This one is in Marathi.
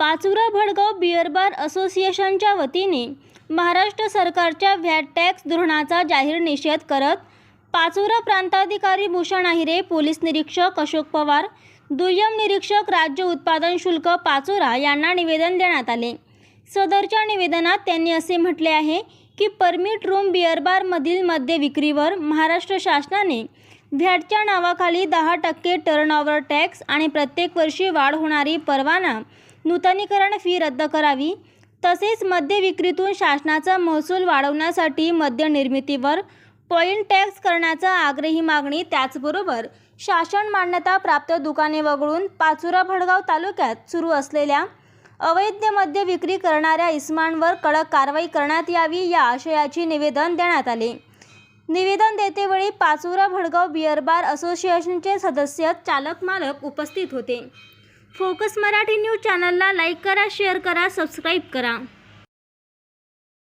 पाचुरा भडगाव बिअर बार असोसिएशनच्या वतीने महाराष्ट्र सरकारच्या व्हॅट टॅक्स धोरणाचा जाहीर निषेध करत पाचोरा प्रांताधिकारी भूषण आहिरे पोलीस निरीक्षक अशोक पवार दुय्यम निरीक्षक राज्य उत्पादन शुल्क पाचोरा यांना निवेदन देण्यात आले. सदरच्या निवेदनात त्यांनी असे म्हटले आहे की परमिट रूम बिअर बारमधील मद्य विक्रीवर महाराष्ट्र शासनाने व्हॅटच्या नावाखाली दहा टक्के टर्नओव्हर टॅक्स आणि प्रत्येक वर्षी वाढ होणारी परवाना नूतनीकरण फी रद्द करावी. तसेच मद्य विक्रीतून शासनाचा महसूल वाढवण्यासाठी मद्य निर्मितीवर पॉईंट टॅक्स करण्याचा आग्रही मागणी त्याचबरोबर शासन मान्यता प्राप्त दुकाने वगळून पाचुरा भडगाव तालुक्यात सुरू असलेल्या अवैध मद्य विक्री करणाऱ्या इस्मांवर कडक कारवाई करण्यात यावी या आशयाचे निवेदन देण्यात आले. निवेदन देतेवेळी पाचोरा भडगाव बिअर बार असोसिएशनचे सदस्य चालक मालक उपस्थित होते. फोकस मराठी न्यूज चॅनलला लाईक करा शेअर करा सबस्क्राईब करा.